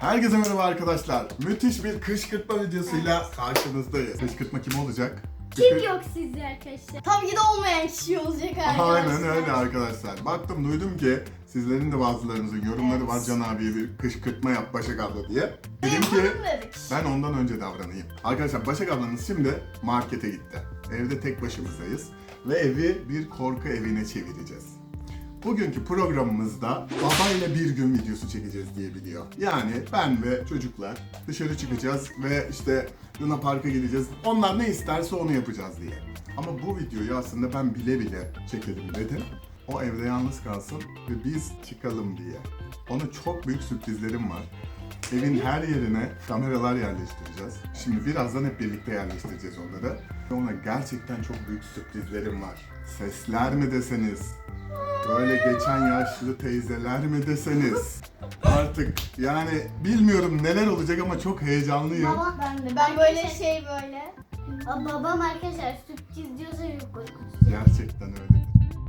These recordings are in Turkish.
Herkese merhaba arkadaşlar. Müthiş bir kışkırtma videosuyla karşınızdayız. Kışkırtma kim olacak? Kim yok sizde arkadaşlar? Tabii ki de olmayan kişi olacak arkadaşlar. Aynen öyle arkadaşlar. Baktım duydum ki sizlerin de bazılarınızın yorumları Evet. var Can abiye bir kışkırtma yap Başak abla diye. Dedim ki Yapalım dedik. ben ondan önce davranayım. Arkadaşlar Başak ablanız şimdi markete gitti. Evde tek başımızdayız ve evi bir korku evine çevireceğiz. Bugünkü programımızda babayla bir gün videosu çekeceğiz diye biliyor. Yani ben ve çocuklar dışarı çıkacağız ve işte Luna Park'a gideceğiz. Onlar ne isterse onu yapacağız diye. Ama bu videoyu aslında ben bile bile çekelim dedim. O evde yalnız kalsın ve biz çıkalım diye. Ona çok büyük sürprizlerim var. Evin her yerine kameralar yerleştireceğiz. Şimdi birazdan hep birlikte yerleştireceğiz onları. Ve ona gerçekten çok büyük sürprizlerim var. Sesler mi deseniz, böyle geçen yaşlı teyzeler mi deseniz. Artık yani bilmiyorum neler olacak ama çok heyecanlıyım. Baba ben de. Ben böyle şey böyle. Babam arkadaşlar sürpriz diyorsa yok korkutucu. Gerçekten öyledir.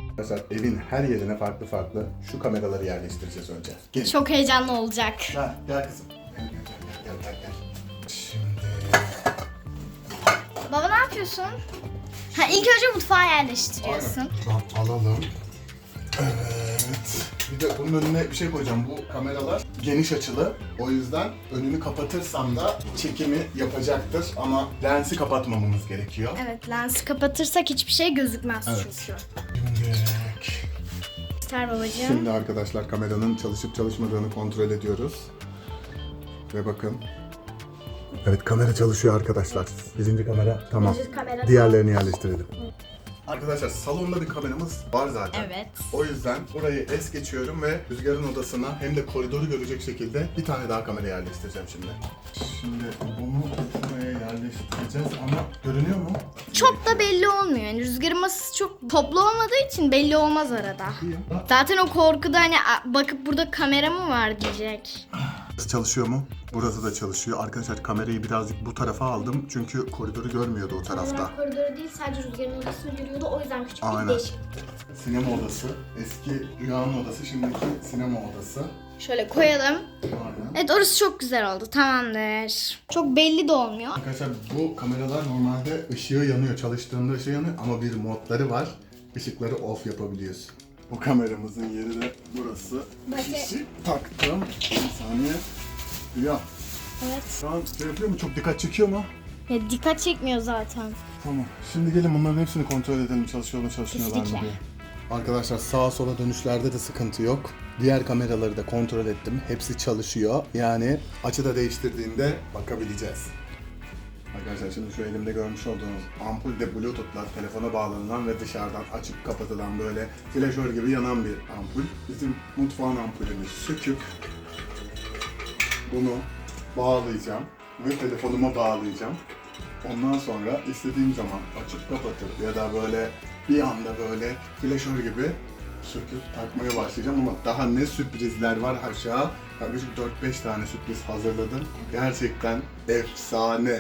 Arkadaşlar evin her yerine farklı farklı şu kameraları yerleştireceğiz önce. Gel. Çok heyecanlı olacak. Gel, gel kızım. Gel, gel, gel, gel, gel, gel. Şimdi Baba ne yapıyorsun? Ha ilk önce mutfağa yerleştiriyorsun. Aynen. Alalım. Evet. Bir de bunun önüne bir şey koyacağım. Bu kameralar geniş açılı. O yüzden önünü kapatırsam da çekimi yapacaktır. Ama lensi kapatmamamız gerekiyor. Evet lensi kapatırsak hiçbir şey gözükmez Evet. çünkü. İster babacığım. şimdi arkadaşlar kameranın çalışıp çalışmadığını kontrol ediyoruz. Ve bakın. Evet kamera çalışıyor arkadaşlar. Birinci kamera tamam. Birinci kamera Diğerlerini yerleştirelim. Arkadaşlar salonda bir kameramız var zaten. Evet. O yüzden burayı es geçiyorum ve Rüzgar'ın odasına hem de koridoru görecek şekilde bir tane daha kamera yerleştireceğim şimdi. Şimdi bunu buraya yerleştireceğiz ama görünüyor mu? Çok da belli olmuyor. Yani rüzgarın masası çok toplu olmadığı için belli olmaz arada. Zaten o korkuda hani "Aa, bakıp burada kamera mı var diyecek. Çalışıyor mu? Burası da çalışıyor. Arkadaşlar kamerayı birazcık bu tarafa aldım çünkü koridoru görmüyordu o tarafta. Koridoru değil sadece rüzgarın odasını görüyordu o yüzden küçük Aynen. bir değişiklik. Sinema odası, eski Rüya'nın odası, şimdiki sinema odası. Şöyle koyalım. Aynen. Evet orası çok güzel oldu tamamdır. Çok belli de olmuyor. Arkadaşlar bu kameralar normalde ışığı yanıyor. Çalıştığında ışığı yanıyor ama bir modları var. Işıkları off yapabiliyoruz. Bu kameramızın yeri de burası. Fişi taktım. Bir saniye. Ya Evet. şu an şey yapıyor mu? Çok dikkat çekiyor mu? Ya dikkat çekmiyor zaten. Tamam. Şimdi gelin bunların hepsini kontrol edelim. Çalışıyor mu çalışmıyorlar mı Kesinlikle. diye. Arkadaşlar sağa sola dönüşlerde de sıkıntı yok. Diğer kameraları da kontrol ettim. Hepsi çalışıyor. Yani açıda değiştirdiğinde bakabileceğiz. Arkadaşlar şimdi şu elimde görmüş olduğunuz ampul de bluetooth'la telefona bağlanılan ve dışarıdan açıp kapatılan böyle flaşör gibi yanan bir ampul. Bizim mutfağın ampulünü söküp bunu bağlayacağım ve telefonuma bağlayacağım. Ondan sonra istediğim zaman açıp kapatıp ya da böyle bir anda böyle flaşör gibi söküp takmaya başlayacağım ama daha ne sürprizler var aşağı. Yaklaşık 4-5 tane sürpriz hazırladım. Gerçekten efsane.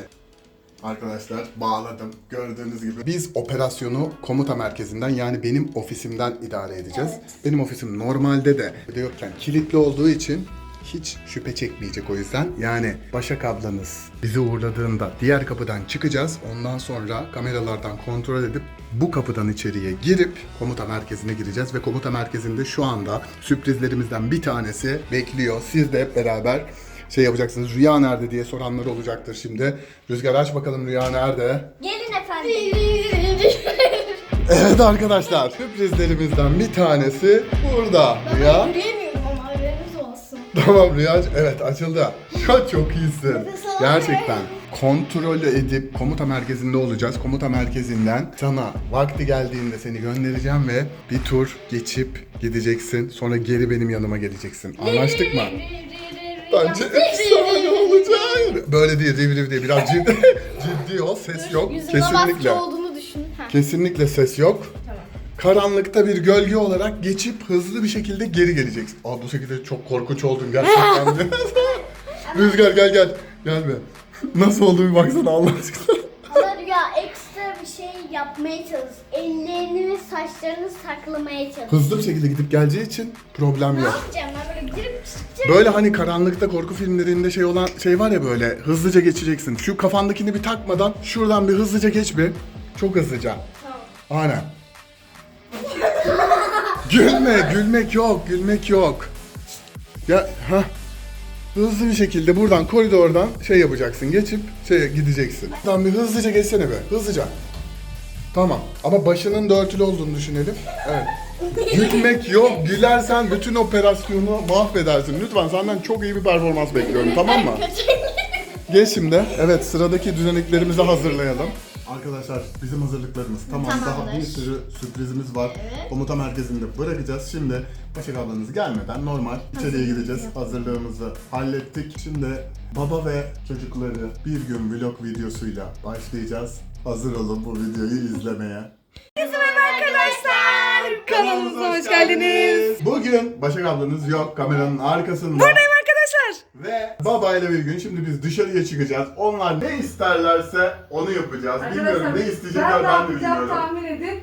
Arkadaşlar bağladım gördüğünüz gibi. Biz operasyonu komuta merkezinden yani benim ofisimden idare edeceğiz. Benim ofisim normalde de evde yokken kilitli olduğu için hiç şüphe çekmeyecek o yüzden. Yani Başak ablanız bizi uğurladığında diğer kapıdan çıkacağız. Ondan sonra kameralardan kontrol edip bu kapıdan içeriye girip komuta merkezine gireceğiz ve komuta merkezinde şu anda sürprizlerimizden bir tanesi bekliyor. Siz de hep beraber şey yapacaksınız. Rüya nerede diye soranlar olacaktır şimdi. Rüzgar aç bakalım Rüya nerede? Gelin efendim. Evet arkadaşlar sürprizlerimizden bir tanesi burada. Rüya. Ama haberiniz olsun. Tamam Rüya evet açıldı. Şu çok iyisin. Gerçekten. Kontrol edip komuta merkezinde olacağız. Komuta merkezinden sana vakti geldiğinde seni göndereceğim ve bir tur geçip gideceksin. Sonra geri benim yanıma geleceksin. Anlaştık mı? Bence efsane olacak. Böyle değil riv riv değil. Biraz ciddi, ciddi ol. Ses yok. Kesinlikle. olduğunu düşün. Kesinlikle ses yok. Karanlıkta bir gölge olarak geçip hızlı bir şekilde geri geleceksin. Aa bu şekilde çok korkunç oldun gerçekten. Rüzgar gel gel. Gel be. Nasıl oldu bir baksana Allah aşkına. Ama Rüya ekstra bir şey yapmaya çalış. Ellerini ve saçlarını saklamaya çalış. Hızlı bir şekilde gidip geleceği için problem Ne yok. yapacağım ben böyle girip çıkacağım. Böyle hani karanlıkta korku filmlerinde şey olan şey var ya böyle hızlıca geçeceksin. Şu kafandakini bir takmadan şuradan bir hızlıca geç bir. Çok hızlıca. Tamam. Aynen. Gülme, gülmek yok, gülmek yok. Ya ha. Hızlı bir şekilde buradan koridordan şey yapacaksın. Geçip şeye gideceksin. Tamam bir hızlıca geçsene be. Hızlıca. Tamam. Ama başının da örtülü olduğunu düşünelim. Evet. Gülmek yok. Gülersen bütün operasyonu mahvedersin. Lütfen senden çok iyi bir performans bekliyorum. Tamam mı? Geç şimdi. Evet sıradaki düzeneklerimizi hazırlayalım. Arkadaşlar bizim hazırlıklarımız tamam. Daha Tamamdır. bir sürü sürprizimiz var. Komuta merkezinde bırakacağız. Şimdi Başak ablanız gelmeden normal içeriye gideceğiz. Hazırlığımızı hallettik. Şimdi baba ve çocukları bir gün vlog videosuyla başlayacağız. Hazır olun bu videoyu izlemeye. arkadaşlar. Kanalımıza hoş geldiniz. Bugün Başak ablanız yok kameranın arkasında. Buradayım. Ve babayla bir gün şimdi biz dışarıya çıkacağız. Onlar ne isterlerse onu yapacağız. Bilmiyorum Arkadaşlar, ne isteyecekler ben, ben, ne de bilmiyorum. tahmin edin.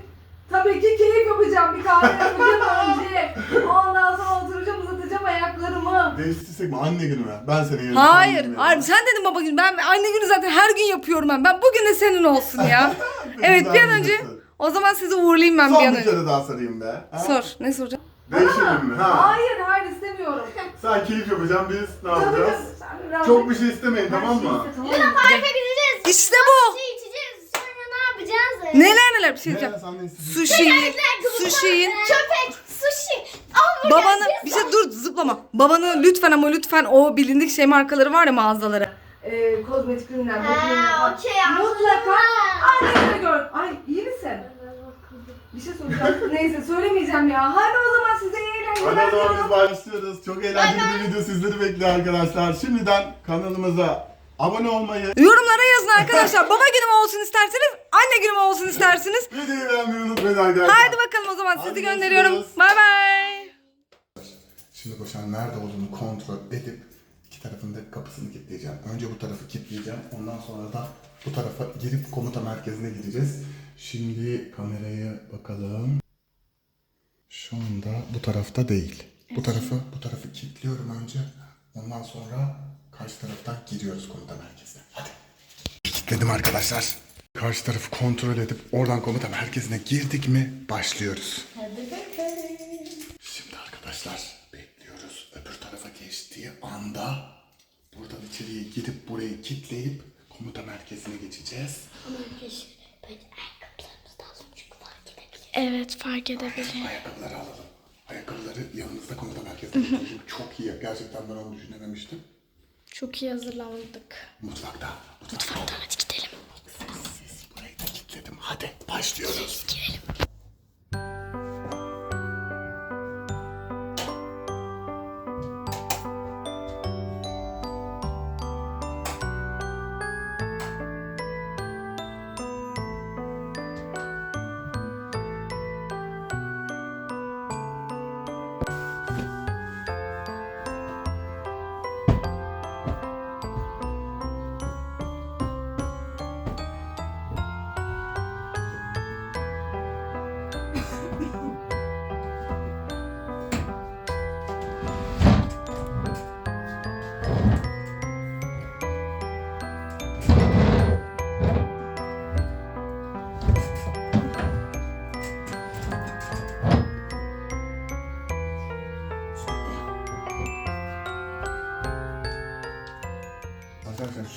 Tabii ki keyif yapacağım. Bir kahve yapacağım önce. Ondan sonra oturacağım uzatacağım ayaklarımı. Değiştirsek mi anne günü mü? Ben seni yerim. Hayır, sen hayır. Sen dedin baba günü. Ben anne günü zaten her gün yapıyorum ben. Ben bugün de senin olsun ya. evet bir an önce. O zaman sizi uğurlayayım ben bir Son an bir önce. kere daha sarayım be. Ha? Sor. Ne soracağım? Değişelim mi? Ha. Hayır, hayır istemiyorum. Sen keyif yapacaksın biz ne Tabii yapacağız? Çok bir şey istemeyin Her tamam mı? Luna? Park'a gideceğiz. İşte bu. Şey içeceğiz. Sonra ne yapacağız? Neler neler bir şey Ne diyeceğim. sen ne? Sushi'yi, sushi'yi. Köpek, sushi, hamburger, Babanı bir şey dur zıplama. Babanı lütfen ama lütfen o bilindik şey markaları var ya mağazaları. Ee, kozmetik ürünler, Ha, okey Mutlaka anladım. anneni gör. Ay iyi misin? Bir şey soracağım. Neyse söylemeyeceğim ya. Hadi o zaman size iyi eğlenceler Hadi o zaman biz başlıyoruz. Çok eğlenceli bir video sizleri bekliyor arkadaşlar. Şimdiden kanalımıza abone olmayı, Yorumlara yazın arkadaşlar. Baba günü mü olsun isterseniz, anne günü mü olsun isterseniz. videoyu beğenmeyi unutmayın arkadaşlar. Haydi bakalım o zaman Hadi sizi gönderiyorum. görüşürüz. Bay bay. Şimdi Başak'ın nerede olduğunu kontrol edip iki tarafında kapısını kilitleyeceğim. Önce bu tarafı kilitleyeceğim. Ondan sonra da bu tarafa girip komuta merkezine gideceğiz. Şimdi kameraya bakalım. Şu anda bu tarafta değil. Bu tarafı bu tarafı kilitliyorum önce. Ondan sonra karşı taraftan giriyoruz komuta merkezine. Hadi. Kilitledim arkadaşlar. Karşı tarafı kontrol edip oradan komuta merkezine girdik mi başlıyoruz. Şimdi arkadaşlar bekliyoruz. Öbür tarafa geçtiği anda buradan içeriye gidip burayı kilitleyip komuta merkezine geçeceğiz. Evet fark edebilir. Ayakkabıları alalım. Ayakkabıları yanımızda komuta götürelim. Çok iyi. Gerçekten ben onu düşünememiştim. Çok iyi hazırlandık. Mutfakta. Mutfakta. Mutfakta hadi gidelim. Siz burayı da kilitledim. Hadi başlıyoruz. Girelim.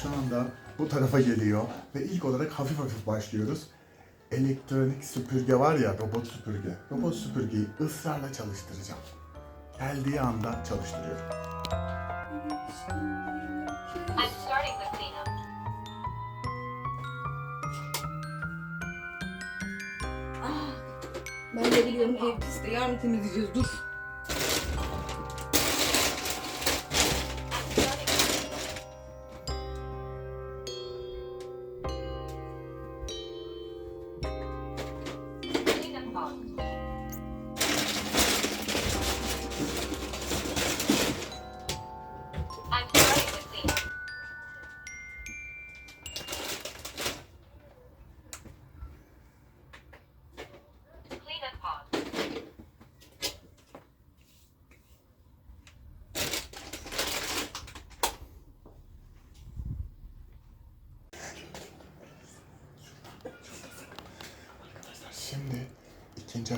Şu anda bu tarafa geliyor ve ilk olarak hafif hafif başlıyoruz. Elektronik süpürge var ya robot süpürge. Robot süpürgeyi ısrarla çalıştıracağım. Geldiği anda çalıştırıyorum. I'm starting the cleanup. Ben de biliyorum ev pis de yarın temizleyeceğiz dur. Cleanup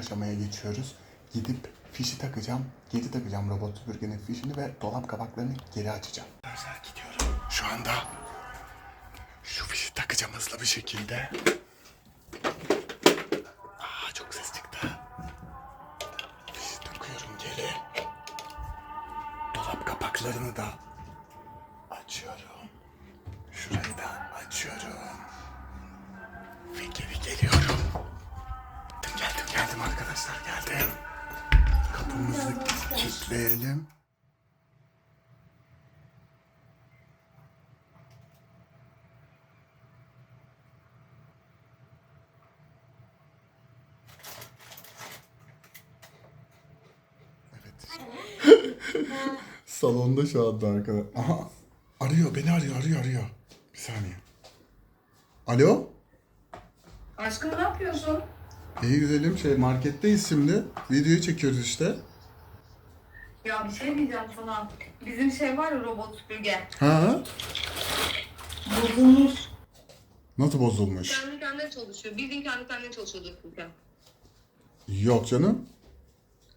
aşamaya geçiyoruz. Gidip fişi takacağım. Geri takacağım robot süpürgenin fişini ve dolap kapaklarını geri açacağım. Arkadaşlar gidiyorum. Şu anda şu fişi takacağım hızlı bir şekilde. Aa çok ses çıktı. Fişi takıyorum geri. Dolap kapaklarını da Evet. Salonda şu anda arkadaşlar. Aha arıyor beni arıyor arıyor arıyor. Bir saniye. Alo? Aşkım ne yapıyorsun? İyi güzelim şey marketteyiz şimdi. Videoyu çekiyoruz işte. Ya bir şey diyeceğim sana. Bizim şey var ya robot süpürge. Ha? Bozulmuş. Nasıl bozulmuş? Kendi kendine çalışıyor. Bildiğin kendi kendine çalışıyordu süpürge. Yok canım.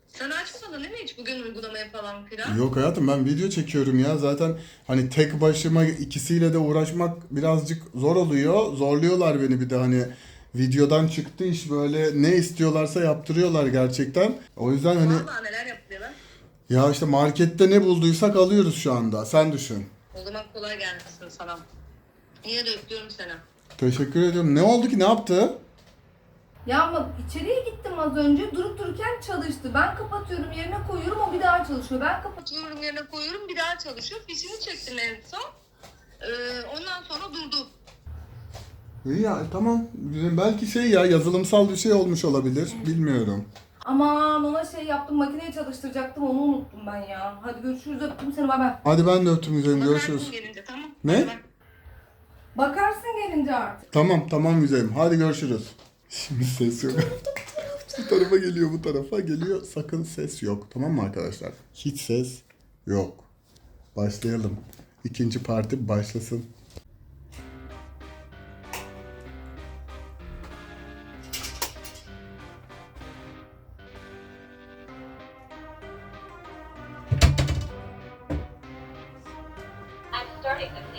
Sen açmadın değil mi hiç bugün uygulamaya falan filan? Yok hayatım ben video çekiyorum ya. Zaten hani tek başıma ikisiyle de uğraşmak birazcık zor oluyor. Zorluyorlar beni bir de hani videodan çıktı iş böyle ne istiyorlarsa yaptırıyorlar gerçekten. O yüzden hani Valla neler yapıyorlar? Ya işte markette ne bulduysak alıyoruz şu anda. Sen düşün. O zaman kolay gelmesin sana. Yine de öpüyorum seni. Teşekkür ediyorum. Ne oldu ki? Ne yaptı? Ya ama içeriye gittim az önce durup dururken çalıştı. Ben kapatıyorum yerine koyuyorum o bir daha çalışıyor. Ben kapatıyorum yerine koyuyorum bir daha çalışıyor. Fişini çektim en son. Ee, ondan sonra durdu. İyi ya tamam. Güzel. Belki şey ya yazılımsal bir şey olmuş olabilir. Bilmiyorum. Aman ona şey yaptım makineyi çalıştıracaktım onu unuttum ben ya. Hadi görüşürüz öptüm seni bay bay. Hadi ben de öptüm güzelim. Görüşürüz. Bakarsın gelince tamam. Ne? Bakarsın gelince artık. Tamam tamam güzelim. Hadi görüşürüz. Şimdi ses yok. bu tarafa geliyor bu tarafa geliyor. Sakın ses yok. Tamam mı arkadaşlar? Hiç ses yok. Başlayalım. İkinci parti başlasın.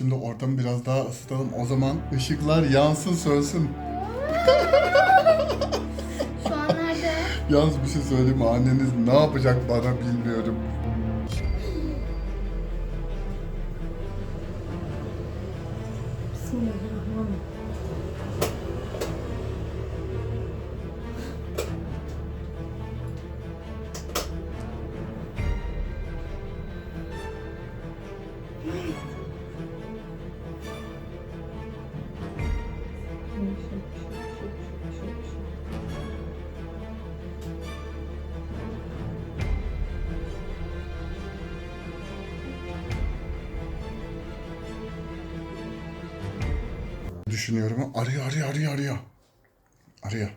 Şimdi ortamı biraz daha ısıtalım. O zaman ışıklar yansın sönsün. Şu an nerede? Yalnız bir şey söyleyeyim mi? Anneniz ne yapacak bana bilmiyorum. Düşünüyorum. Arıyor, arıyor, arıyor, arıyor. Arıyor.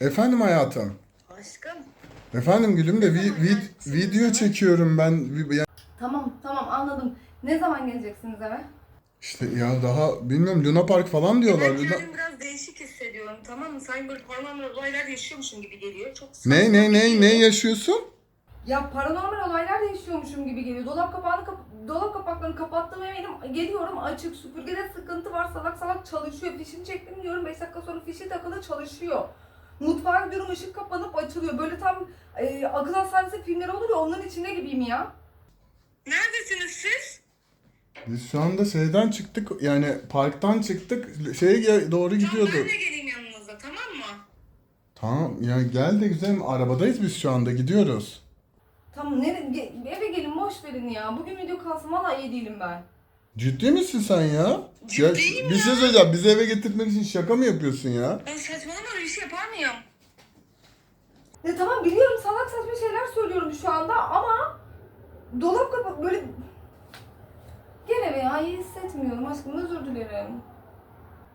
Efendim hayatım. Aşkım. Efendim gülüm de vi- vi- video çekiyorum ben. Vi- Tamam tamam anladım. Ne zaman geleceksiniz eve? İşte ya daha bilmiyorum Luna Park falan diyorlar. Ben Luna- kendimi biraz değişik hissediyorum tamam mı? Sanki böyle hormonal olaylar yaşıyormuşum gibi geliyor. Çok Ne saçma ne ne geliyor. ne yaşıyorsun? Ya paranormal olaylar yaşıyormuşum gibi geliyor. Dolap kapağını kap- dolap kapaklarını kapattım eminim. Geliyorum açık süpürgede sıkıntı var salak salak çalışıyor. Fişini çektim diyorum 5 dakika sonra fişi takılı çalışıyor. Mutfağa gidiyorum ışık kapanıp açılıyor. Böyle tam e, akıl hastanesi filmleri olur ya onların içinde gibiyim ya. Neredesiniz siz? Biz şu anda şeyden çıktık yani parktan çıktık şeye doğru gidiyorduk. geleyim yanınıza tamam mı? Tamam ya gel de güzelim arabadayız biz şu anda gidiyoruz. Tamam nere, ge- eve gelin boş verin ya. Bugün video kalsın valla iyi değilim ben. Ciddi misin sen ya? ya bir şey söyleyeceğim bizi eve getirmek için şaka mı yapıyorsun ya? Ben saçmalama öyle bir şey yapar mıyım? Ne tamam biliyorum salak saçma şeyler söylüyorum şu anda ama dolap kapak böyle gene eve ya iyi hissetmiyorum aşkım özür dilerim.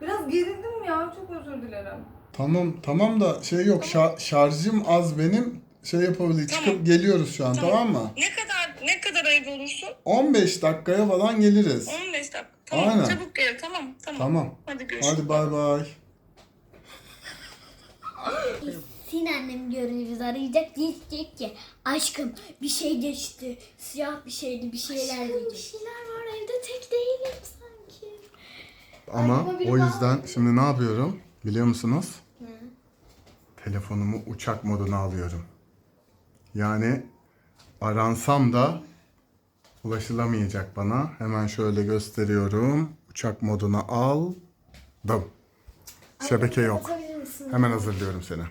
Biraz gerildim ya çok özür dilerim. Tamam tamam da şey yok şa- şarjım az benim şey yapabilir çıkıp geliyoruz şu an tamam. mı? Ne kadar ne kadar evde olursun? 15 dakikaya falan geliriz. 15 dakika. Tamam Aynen. çabuk gel tamam tamam. Tamam. Hadi görüşürüz. Hadi bay bay. Sin annem görünce bizi arayacak diyecek ki aşkım bir şey geçti. Siyah bir şeydi bir şeyler diyecek. Bir şeyler var evde tek değilim sanki. Ama o yüzden şimdi ne yapıyorum biliyor musunuz? Telefonumu uçak moduna alıyorum. Yani aransam da ulaşılamayacak bana. Hemen şöyle gösteriyorum. Uçak moduna aldım. Şebeke yok. Hemen hazırlıyorum seni.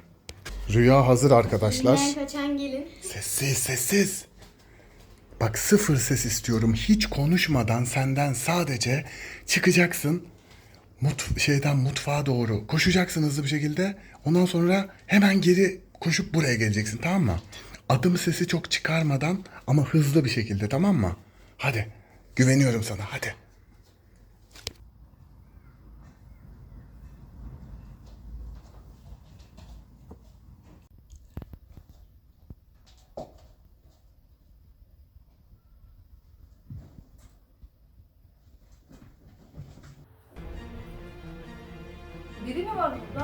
Rüya hazır arkadaşlar. Kaçan gelin. Sessiz sessiz. Bak sıfır ses istiyorum. Hiç konuşmadan senden sadece çıkacaksın. Mut şeyden mutfağa doğru koşacaksın hızlı bir şekilde. Ondan sonra hemen geri koşup buraya geleceksin tamam mı? Adım sesi çok çıkarmadan ama hızlı bir şekilde tamam mı? Hadi. Güveniyorum sana hadi. Biri mi var burada?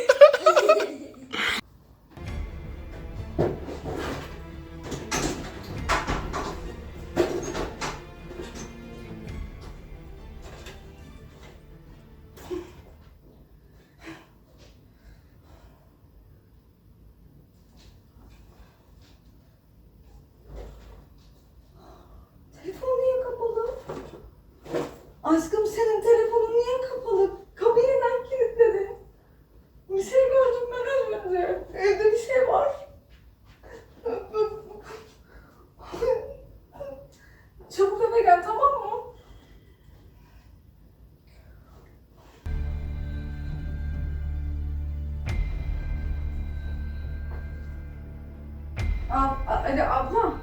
Ali abla.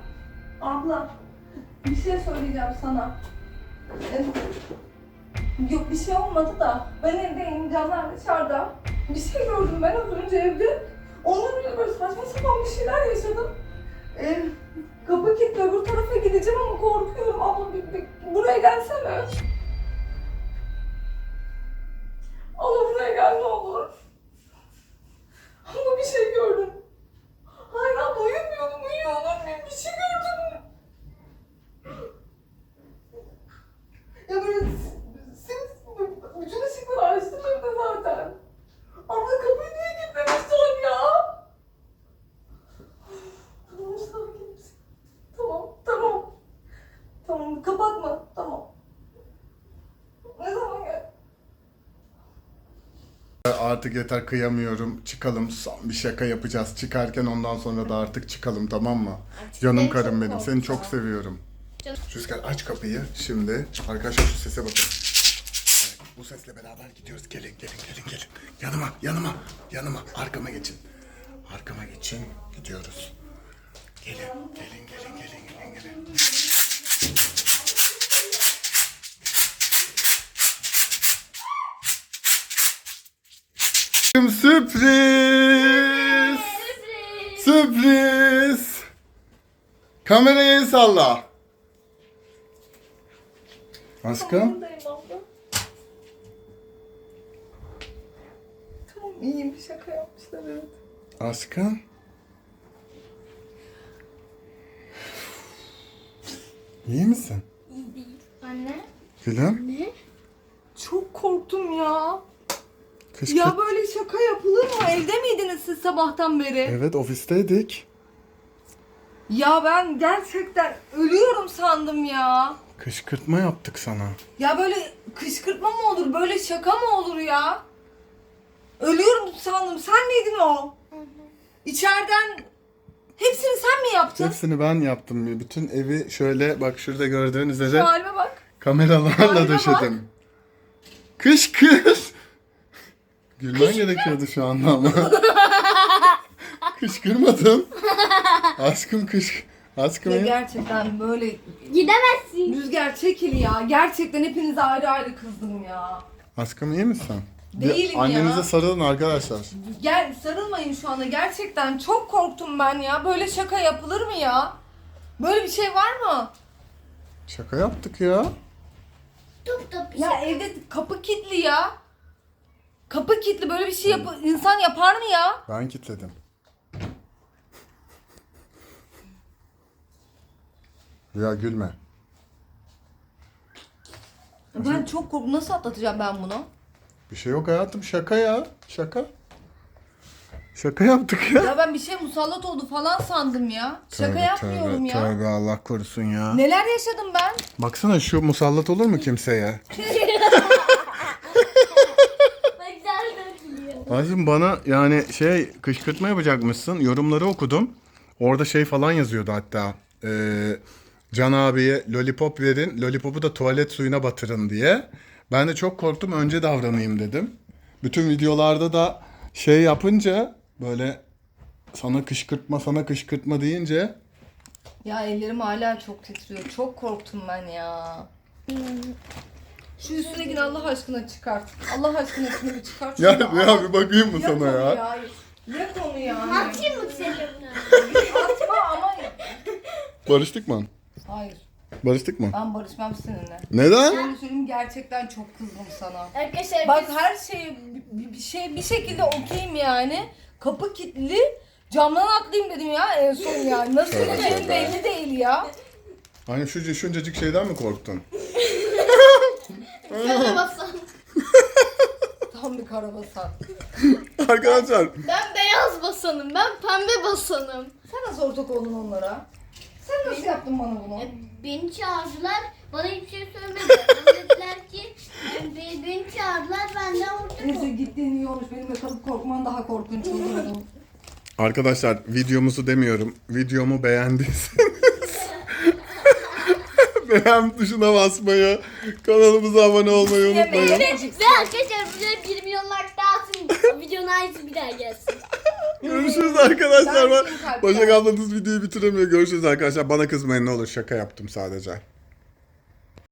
Abla. Bir şey söyleyeceğim sana. Ee, Yok bir şey olmadı da ben evdeyim canlar dışarıda. Bir şey gördüm ben az önce evde. Ondan bile böyle saçma sapan bir şeyler yaşadım. Ee, kapı kilitli öbür tarafa gideceğim ama korkuyorum abla bir, bir- buraya gelsene. Abla buraya gel ne olur. Abla bir şey gördüm. Hayır abla uyumuyordum uyuyordum bir şey gördüm. Ya böyle sim, bütün ışıkları açtım evde zaten. Abla kapıyı niye kilitlemişsin ya? Tamam sakin misin? Tamam, tamam. Tamam, kapatma, tamam. Ne zaman gel? Artık yeter kıyamıyorum. Çıkalım. Son bir şaka yapacağız. Çıkarken ondan sonra da artık çıkalım tamam mı? Canım beni karım çok benim. Seni çok seviyorum. Canım- Rüzgar aç kapıyı. Şimdi arkadaşlar şu sese bakın. Evet, bu sesle beraber gidiyoruz. Gelin gelin gelin gelin. Yanıma yanıma yanıma. Arkama geçin. Arkama geçin. Gidiyoruz. Gelin gelin. Sürpriz! Sürpriz! Kamerayı salla. Aşkım. Tamam iyiyim bir şaka yapmışlar evet. Aşkım. İyi misin? Anne. Gülüm. Çok korktum ya. Kış Ya kış- böyle şaka yapılır mı? Evde miydiniz siz sabahtan beri? Evet ofisteydik. Ya ben gerçekten ölüyorum sandım ya. Kışkırtma yaptık sana. Ya böyle kışkırtma mı olur? Böyle şaka mı olur ya? Ölüyorum sandım. Sen miydin o? İçeriden hepsini sen mi yaptın? Hepsini ben yaptım. Bütün evi şöyle bak şurada gördüğün üzere halime bak. kameralarla Halime döşedim. Kış kış. Gülmen gerekiyordu şu anda ama. Kışkırmadın. Aşkım kış. Aşkım Ya gerçekten böyle Gidemezsin. rüzgar çekil ya. Gerçekten hepinize ayrı ayrı kızdım ya. Aşkım iyi misin? Bir Değilim Annenize ya. sarılın arkadaşlar. Gel sarılmayın şu anda. Gerçekten çok korktum ben ya. Böyle şaka yapılır mı ya? Böyle bir şey var mı? Şaka yaptık ya. Top top. Ya evde kapı kilitli ya. Kapı kilitli böyle bir şey yap insan yapar mı ya? Ben kilitledim. Ya gülme. Ben çok korktum. Nasıl atlatacağım ben bunu? Bir şey yok hayatım şaka ya. Şaka. Şaka yaptık ya. Ya ben bir şey musallat oldu falan sandım ya. Şaka Tövbe, yapmıyorum tövbe, ya. Tövbe Allah korusun ya. Neler yaşadım ben? Baksana şu musallat olur mu kimseye? Bak zaten Azim bana yani şey kışkırtma yapacakmışsın. Yorumları okudum. Orada şey falan yazıyordu hatta. Ee, Can abiye lollipop verin. Lollipopu da tuvalet suyuna batırın diye. Ben de çok korktum. Önce davranayım dedim. Bütün videolarda da şey yapınca böyle sana kışkırtma sana kışkırtma deyince Ya ellerim hala çok titriyor. Çok korktum ben ya. Şu üstündekini Allah aşkına çıkart. Allah aşkına şunu bir çıkart. ya, şunu. ya bir bakayım mı Yak sana onu ya? ya. Yak onu ya. Atayım mı seni? Atma ama. Barıştık mı? Hayır. Barıştık mı? Ben barışmam seninle. Neden? Şöyle söyleyeyim gerçekten çok kızdım sana. Arkadaşlar Bak her şey bir, bir şey bir şekilde okeyim yani. Kapı kilitli. Camdan atlayayım dedim ya en son ya. Nasıl gideceğim tövbe. belli değil ya. Hani şu şuncacık şeyden mi korktun? Sen basan. Karabasan. Arkadaşlar Ben beyaz basanım. Ben pembe basanım. Sen nasıl ortak oldun onlara? Sen nasıl yaptın bana bunu? E, beni çağırdılar. Bana hiçbir şey söylemediler. Bana dediler ki e, be- beni çağırdılar. Ben de ortak Neyse gittiğin iyi olmuş. Benimle kalıp korkman daha korkunç olurdu. Arkadaşlar videomuzu demiyorum. Videomu beğendiyseniz beğen tuşuna basmayı, kanalımıza abone olmayı unutmayın. Ve arkadaşlar bize 1 Videonun aynısı bir daha gelsin. Görüşürüz arkadaşlar. Ben? Başak ablanız videoyu bitiremiyor. Görüşürüz arkadaşlar. Bana kızmayın ne olur şaka yaptım sadece.